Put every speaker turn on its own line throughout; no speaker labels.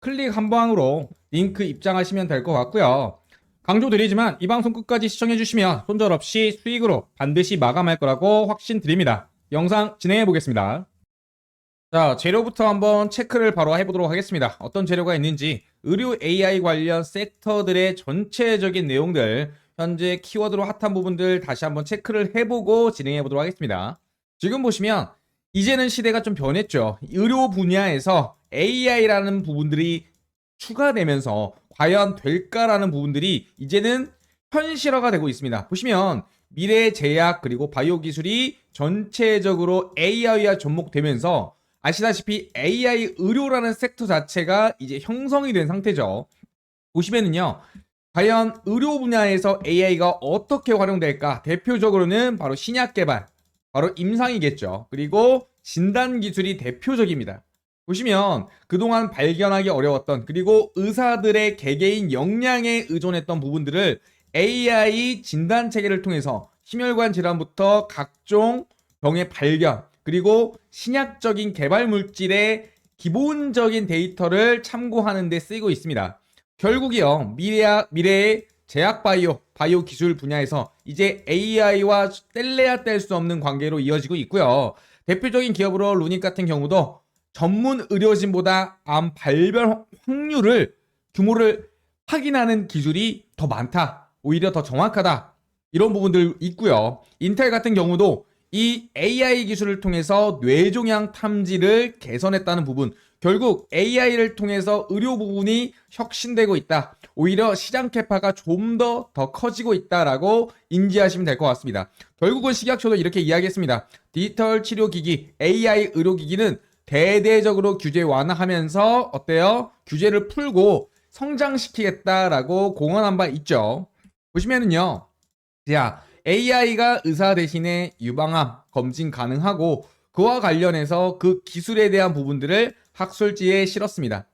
클릭 한 방으로 링크 입장하시면 될 것 같고요. 강조드리지만 이 방송 끝까지 시청해주시면 손절 없이 수익으로 반드시 마감할 거라고 확신드립니다. 영상 진행해 보겠습니다. 자, 재료부터 한번 체크를 바로 해보도록 하겠습니다. 어떤 재료가 있는지 의료 AI 관련 섹터들의 전체적인 내용들 현재 키워드로 핫한 부분들 다시 한번 체크를 해보고 진행해 보도록 하겠습니다. 지금 보시면 이제는 시대가 좀 변했죠. 의료 분야에서 AI라는 부분들이 추가되면서 과연 될까라는 부분들이 이제는 현실화가 되고 있습니다. 보시면 미래 제약 그리고 바이오 기술이 전체적으로 AI와 접목되면서 아시다시피 AI 의료라는 섹터 자체가 이제 형성이 된 상태죠. 보시면은요. 과연 의료 분야에서 AI가 어떻게 활용될까? 대표적으로는 바로 신약 개발, 바로 임상이겠죠. 그리고 진단 기술이 대표적입니다. 보시면 그동안 발견하기 어려웠던 그리고 의사들의 개개인 역량에 의존했던 부분들을 AI 진단 체계를 통해서 심혈관 질환부터 각종 병의 발견 그리고 신약적인 개발 물질의 기본적인 데이터를 참고하는 데 쓰이고 있습니다. 결국이요 미래 미래의 제약 바이오 바이오 기술 분야에서 이제 AI와 뗄래야 뗄 수 없는 관계로 이어지고 있고요. 대표적인 기업으로 루닉 같은 경우도 전문 의료진보다 암 발병 확률을 규모를 확인하는 기술이 더 많다. 오히려 더 정확하다. 이런 부분들 있고요. 인텔 같은 경우도 이 AI 기술을 통해서 뇌종양 탐지를 개선했다는 부분. 결국 AI를 통해서 의료 부분이 혁신되고 있다. 오히려 시장 캐파가 좀 더더 커지고 있다라고 인지하시면 될 것 같습니다. 결국은 식약처도 이렇게 이야기했습니다. 디지털 치료 기기, AI 의료 기기는 대대적으로 규제 완화하면서 어때요? 규제를 풀고 성장시키겠다라고 공언한 바 있죠. 보시면은요. 자, AI가 의사 대신에 유방암 검진 가능하고 그와 관련해서 그 기술에 대한 부분들을 학술지에 실었습니다.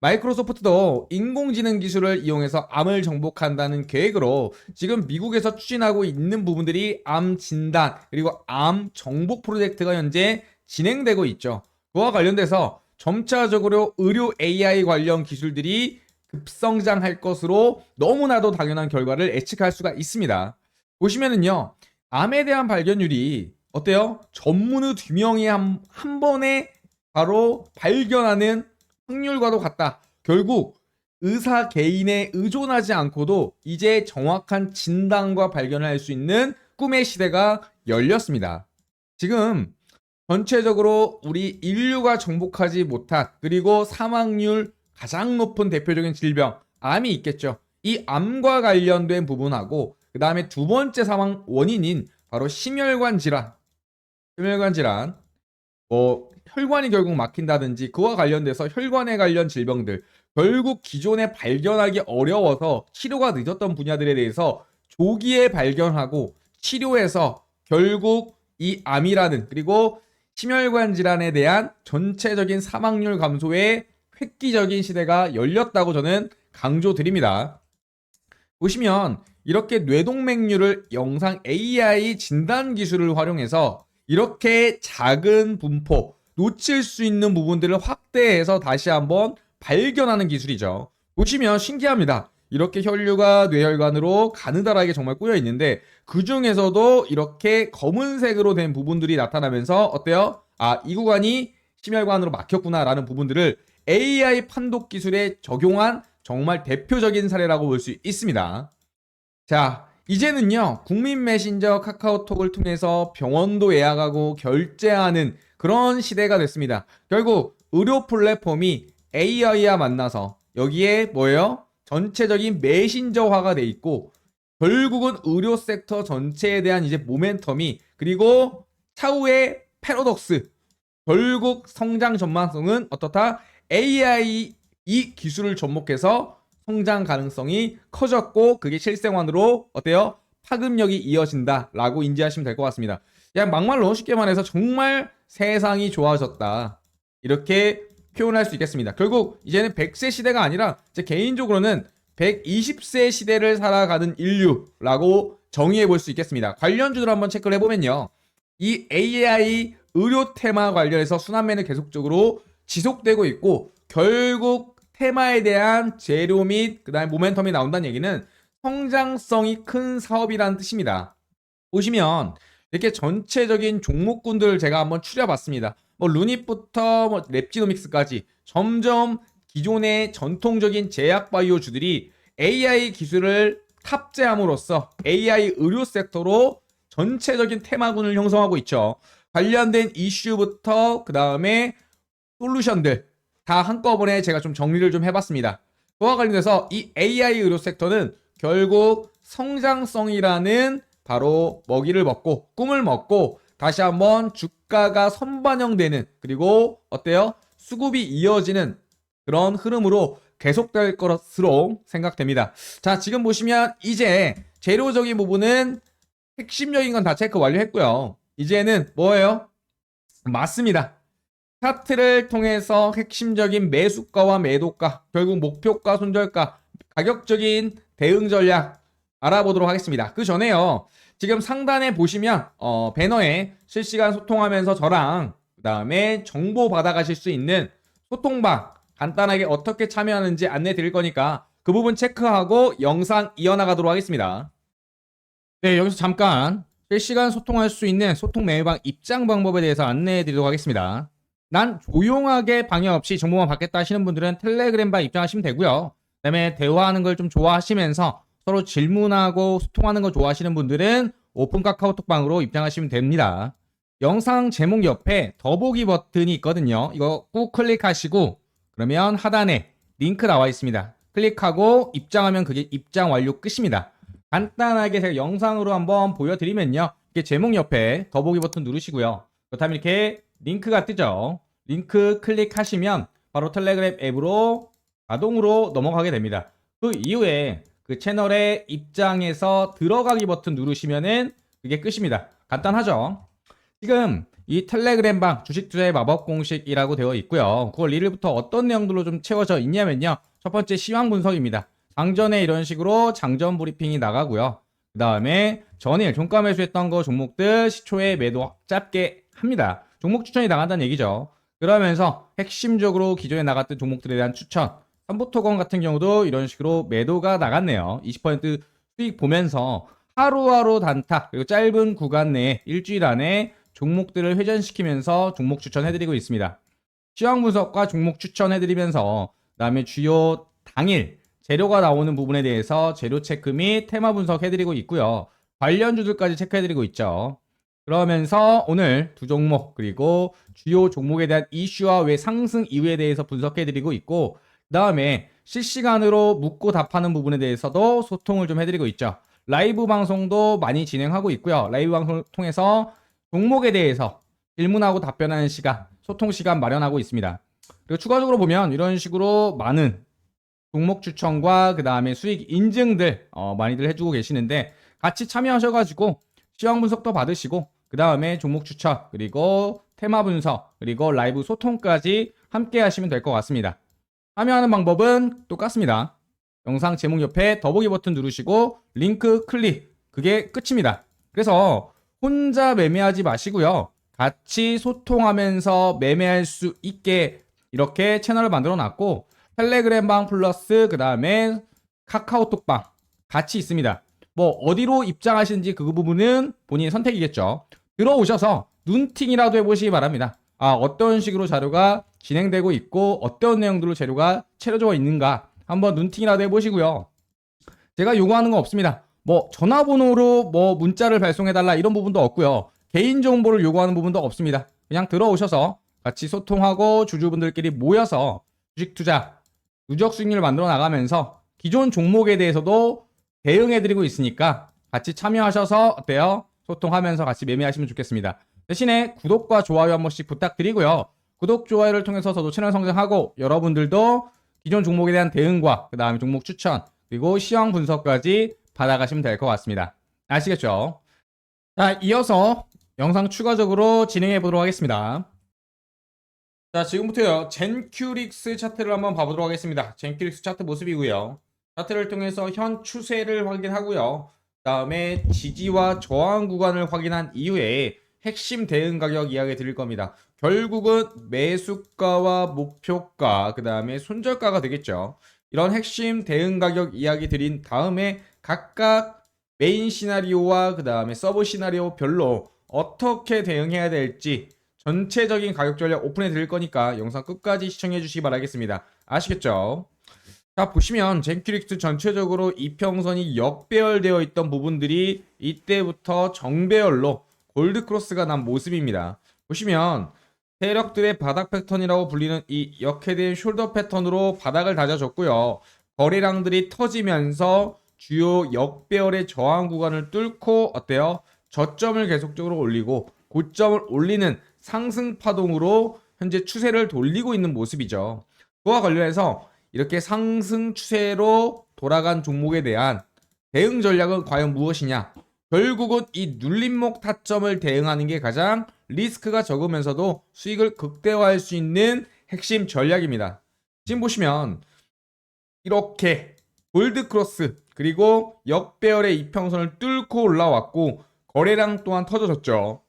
마이크로소프트도 인공지능 기술을 이용해서 암을 정복한다는 계획으로 지금 미국에서 추진하고 있는 부분들이 암 진단 그리고 암 정복 프로젝트가 현재 진행되고 있죠. 그와 관련돼서 점차적으로 의료 AI 관련 기술들이 급성장할 것으로 너무나도 당연한 결과를 예측할 수가 있습니다. 보시면은요, 암에 대한 발견율이 어때요? 전문의 두 명이 한, 한 번에 바로 발견하는 확률과도 같다. 결국 의사 개인에 의존하지 않고도 이제 정확한 진단과 발견을 할수 있는 꿈의 시대가 열렸습니다. 지금 전체적으로 우리 인류가 정복하지 못한 그리고 사망률 가장 높은 대표적인 질병 암이 있겠죠. 이 암과 관련된 부분하고 그 다음에 두 번째 사망 원인인 바로 심혈관 질환, 심혈관 질환, 뭐 혈관이 결국 막힌다든지 그와 관련돼서 혈관에 관련 질병들. 결국 기존에 발견하기 어려워서 치료가 늦었던 분야들에 대해서 조기에 발견하고 치료해서 결국 이 암이라는 그리고 심혈관 질환에 대한 전체적인 사망률 감소에 획기적인 시대가 열렸다고 저는 강조드립니다. 보시면 이렇게 뇌동맥류를 영상 AI 진단 기술을 활용해서 이렇게 작은 분포, 놓칠 수 있는 부분들을 확대해서 다시 한번 발견하는 기술이죠. 보시면 신기합니다. 이렇게 혈류가 뇌혈관으로 가느다랗게 정말 꾸려 있는데 그 중에서도 이렇게 검은색으로 된 부분들이 나타나면서 어때요? 아, 이 구간이 심혈관으로 막혔구나라는 부분들을 AI 판독 기술에 적용한 정말 대표적인 사례라고 볼 수 있습니다. 자, 이제는요, 국민 메신저 카카오톡을 통해서 병원도 예약하고 결제하는 그런 시대가 됐습니다. 결국 의료 플랫폼이 AI와 만나서 여기에 뭐예요? 전체적인 메신저화가 돼 있고 결국은 의료 섹터 전체에 대한 이제 모멘텀이 그리고 차후의 패러독스 결국 성장 전망성은 어떻다? AI 이 기술을 접목해서 성장 가능성이 커졌고 그게 실생활으로 어때요? 파급력이 이어진다라고 인지하시면 될 것 같습니다. 그냥 막말로 쉽게 말해서 정말 세상이 좋아졌다. 이렇게 표현할 수 있겠습니다. 결국 이제는 100세 시대가 아니라 제 개인적으로는 120세 시대를 살아가는 인류라고 정의해 볼 수 있겠습니다. 관련주들 한번 체크를 해보면요. 이 AI 의료 테마 관련해서 순환매는 계속적으로 지속되고 있고 결국 테마에 대한 재료 및 그다음에 모멘텀이 나온다는 얘기는 성장성이 큰 사업이라는 뜻입니다. 보시면 이렇게 전체적인 종목군들을 제가 한번 추려봤습니다. 뭐 루닛부터 뭐 랩지노믹스까지 점점 기존의 전통적인 제약 바이오주들이 AI 기술을 탑재함으로써 AI 의료 섹터로 전체적인 테마군을 형성하고 있죠. 관련된 이슈부터 그 다음에 솔루션들 다 한꺼번에 제가 좀 정리를 좀 해봤습니다. 그와 관련해서 이 AI 의료 섹터는 결국 성장성이라는 바로 먹이를 먹고 꿈을 먹고 다시 한번 주 가가 선반영되는 그리고 어때요? 수급이 이어지는 그런 흐름으로 계속될 것으로 생각됩니다. 자, 지금 보시면 이제 재료적인 부분은 핵심적인 건 다 체크 완료했고요. 이제는 뭐예요? 맞습니다. 차트를 통해서 핵심적인 매수가와 매도가, 결국 목표가, 손절가, 가격적인 대응 전략 알아보도록 하겠습니다. 그 전에요. 지금 상단에 보시면 어, 배너에 실시간 소통하면서 저랑 그 다음에 정보 받아가실 수 있는 소통방 간단하게 어떻게 참여하는지 안내 드릴 거니까 그 부분 체크하고 영상 이어나가도록 하겠습니다. 네, 여기서 잠깐 실시간 소통할 수 있는 소통 메뉴방 입장 방법에 대해서 안내해 드리도록 하겠습니다. 난 조용하게 방해 없이 정보만 받겠다 하시는 분들은 텔레그램방 입장하시면 되고요. 그다음에 대화하는 걸 좀 좋아하시면서 서로 질문하고 소통하는 거 좋아하시는 분들은 오픈 카카오톡방으로 입장하시면 됩니다. 영상 제목 옆에 더보기 버튼이 있거든요. 이거 꾹 클릭하시고 그러면 하단에 링크 나와 있습니다. 클릭하고 입장하면 그게 입장 완료 끝입니다. 간단하게 제가 영상으로 한번 보여드리면요. 이게 제목 옆에 더보기 버튼 누르시고요. 그렇다면 이렇게 링크가 뜨죠. 링크 클릭하시면 바로 텔레그램 앱으로 자동으로 넘어가게 됩니다. 그 이후에 그 채널의 입장에서 들어가기 버튼 누르시면은 그게 끝입니다. 간단하죠? 지금 이 텔레그램 방 주식 투자의 마법 공식이라고 되어 있고요. 9월 1일부터 어떤 내용들로 좀 채워져 있냐면요. 첫 번째 시황 분석입니다. 장전에 이런 식으로 장전 브리핑이 나가고요. 그 다음에 전일 종가 매수했던 거 종목들 시초에 매도 짧게 합니다. 종목 추천이 나간다는 얘기죠. 그러면서 핵심적으로 기존에 나갔던 종목들에 대한 추천. 삼보토건 같은 경우도 이런 식으로 매도가 나갔네요. 20% 수익 보면서 하루하루 단타 그리고 짧은 구간 내에 일주일 안에 종목들을 회전시키면서 종목 추천해드리고 있습니다. 시황 분석과 종목 추천해드리면서 그다음에 주요 당일 재료가 나오는 부분에 대해서 재료 체크 및 테마 분석해드리고 있고요. 관련주들까지 체크해드리고 있죠. 그러면서 오늘 두 종목 그리고 주요 종목에 대한 이슈와 왜 상승 이유에 대해서 분석해드리고 있고 그 다음에 실시간으로 묻고 답하는 부분에 대해서도 소통을 좀 해드리고 있죠. 라이브 방송도 많이 진행하고 있고요. 라이브 방송을 통해서 종목에 대해서 질문하고 답변하는 시간, 소통 시간 마련하고 있습니다. 그리고 추가적으로 보면 이런 식으로 많은 종목 추천과 그 다음에 수익 인증들 어, 많이들 해주고 계시는데 같이 참여하셔가지고 시황 분석도 받으시고 그 다음에 종목 추천 그리고 테마 분석 그리고 라이브 소통까지 함께 하시면 될 것 같습니다. 참여하는 방법은 똑같습니다. 영상 제목 옆에 더보기 버튼 누르시고 링크 클릭 그게 끝입니다. 그래서 혼자 매매하지 마시고요. 같이 소통하면서 매매할 수 있게 이렇게 채널을 만들어 놨고 텔레그램 방 플러스 그 다음에 카카오톡 방 같이 있습니다. 뭐 어디로 입장하시는지 그 부분은 본인 선택이겠죠. 들어오셔서 눈팅이라도 해보시기 바랍니다. 아 어떤 식으로 자료가 진행되고 있고 어떤 내용들로 재료가 채워져 있는가 한번 눈팅이라도 해보시고요. 제가 요구하는 건 없습니다. 뭐 전화번호로 뭐 문자를 발송해달라 이런 부분도 없고요. 개인 정보를 요구하는 부분도 없습니다. 그냥 들어오셔서 같이 소통하고 주주분들끼리 모여서 주식 투자 누적 수익률을 만들어 나가면서 기존 종목에 대해서도 대응해드리고 있으니까 같이 참여하셔서 어때요? 소통하면서 같이 매매하시면 좋겠습니다. 대신에 구독과 좋아요 한 번씩 부탁드리고요. 구독, 좋아요를 통해서 저도 채널 성장하고 여러분들도 기존 종목에 대한 대응과 그 다음에 종목 추천 그리고 시황 분석까지 받아가시면 될 것 같습니다. 아시겠죠? 자, 이어서 영상 추가적으로 진행해 보도록 하겠습니다. 자, 지금부터요. 젠큐릭스 차트를 한번 봐보도록 하겠습니다. 젠큐릭스 차트 모습이고요. 차트를 통해서 현 추세를 확인하고요. 다음에 지지와 저항 구간을 확인한 이후에 핵심 대응 가격 이야기 드릴 겁니다. 결국은 매수가와 목표가, 그 다음에 손절가가 되겠죠. 이런 핵심 대응 가격 이야기 드린 다음에 각각 메인 시나리오와 그 다음에 서브 시나리오 별로 어떻게 대응해야 될지 전체적인 가격 전략 오픈해 드릴 거니까 영상 끝까지 시청해 주시기 바라겠습니다. 아시겠죠? 자 보시면 젠큐릭스 전체적으로 이평선이 역배열되어 있던 부분들이 이때부터 정배열로 골드크로스가 난 모습입니다. 보시면 세력들의 바닥 패턴이라고 불리는 이 역해된 숄더 패턴으로 바닥을 다져줬고요. 거래량들이 터지면서 주요 역배열의 저항 구간을 뚫고 어때요? 저점을 계속적으로 올리고 고점을 올리는 상승 파동으로 현재 추세를 돌리고 있는 모습이죠. 그와 관련해서 이렇게 상승 추세로 돌아간 종목에 대한 대응 전략은 과연 무엇이냐? 결국은 이 눌림목 타점을 대응하는 게 가장 리스크가 적으면서도 수익을 극대화할 수 있는 핵심 전략입니다. 지금 보시면 이렇게 골드 크로스 그리고 역배열의 이평선을 뚫고 올라왔고 거래량 또한 터져졌죠.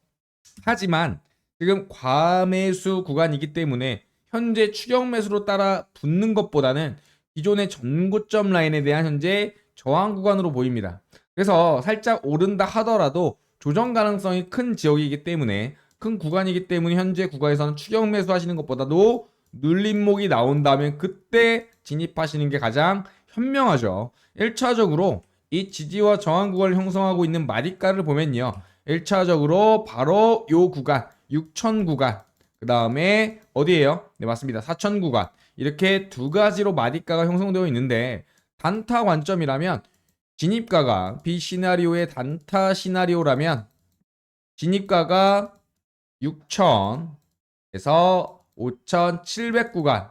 하지만 지금 과매수 구간이기 때문에 현재 추격 매수로 따라 붙는 것보다는 기존의 전고점 라인에 대한 현재 저항 구간으로 보입니다. 그래서 살짝 오른다 하더라도 조정 가능성이 큰 지역이기 때문에 큰 구간이기 때문에 현재 구간에서는 추격 매수 하시는 것보다도 눌림목이 나온다면 그때 진입하시는 게 가장 현명하죠. 1차적으로 이 지지와 저항 구간을 형성하고 있는 마디가를 보면요. 1차적으로 바로 요 구간 6천 구간 그 다음에 어디에요? 네 맞습니다. 4천 구간 이렇게 두 가지로 마디가가 형성되어 있는데 단타 관점이라면 진입가가 B 시나리오의 단타 시나리오라면 진입가가 6천에서 5,700 구간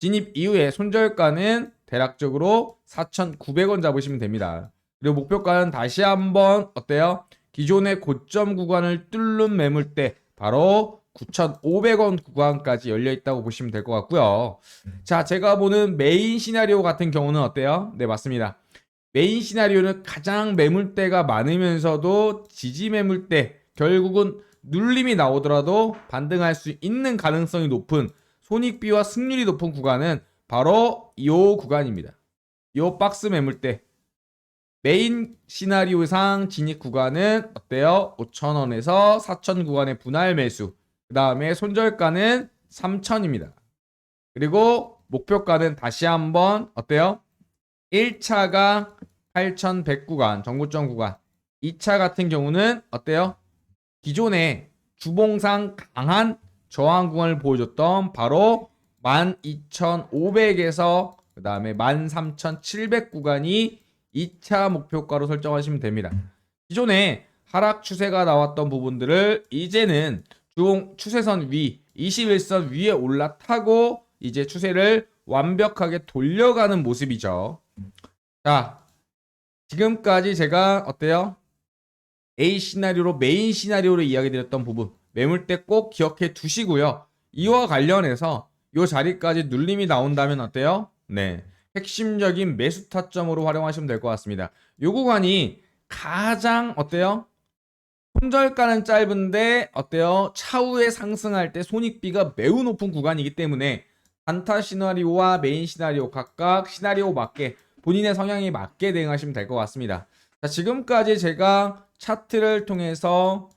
진입 이후에 손절가는 대략적으로 4,900원 잡으시면 됩니다. 그리고 목표가는 다시 한번 어때요? 기존의 고점 구간을 뚫는 매물대 바로 9,500원 구간까지 열려 있다고 보시면 될 것 같고요. 자, 제가 보는 메인 시나리오 같은 경우는 어때요? 네, 맞습니다. 메인 시나리오는 가장 매물대가 많으면서도 지지 매물대 결국은 눌림이 나오더라도 반등할 수 있는 가능성이 높은 손익비와 승률이 높은 구간은 바로 이 구간입니다. 이 박스 매물대 메인 시나리오상 진입 구간은 어때요? 5,000원에서 4,000 구간의 분할 매수. 그 다음에 손절가는 3,000입니다. 그리고 목표가는 다시 한번 어때요? 1차가 8,100 구간, 정고점 구간. 2차 같은 경우는 어때요? 기존에 주봉상 강한 저항 구간을 보여줬던 바로 12,500에서 그 다음에 13,700 구간이 2차 목표가로 설정하시면 됩니다. 기존에 하락 추세가 나왔던 부분들을 이제는 주봉 추세선 위 21선 위에 올라타고 이제 추세를 완벽하게 돌려가는 모습이죠. 자, 지금까지 제가 어때요? A 시나리오로 메인 시나리오로 이야기 드렸던 부분 매물대 꼭 기억해 두시고요. 이와 관련해서 이 자리까지 눌림이 나온다면 어때요? 네. 핵심적인 매수 타점으로 활용하시면 될 것 같습니다. 요 구간이 가장 어때요? 손절가는 짧은데 어때요? 차후에 상승할 때 손익비가 매우 높은 구간이기 때문에 단타 시나리오와 메인 시나리오 각각 시나리오 맞게 본인의 성향에 맞게 대응하시면 될 것 같습니다. 자, 지금까지 제가 차트를 통해서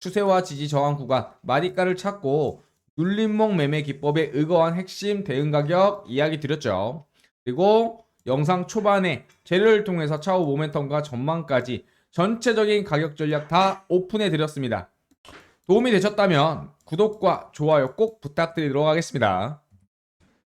추세와 지지 저항 구간, 마디가를 찾고 눌림목 매매 기법에 의거한 핵심 대응 가격 이야기 드렸죠. 그리고 영상 초반에 재료를 통해서 차후 모멘텀과 전망까지 전체적인 가격 전략 다 오픈해 드렸습니다. 도움이 되셨다면 구독과 좋아요 꼭 부탁드리도록 하겠습니다.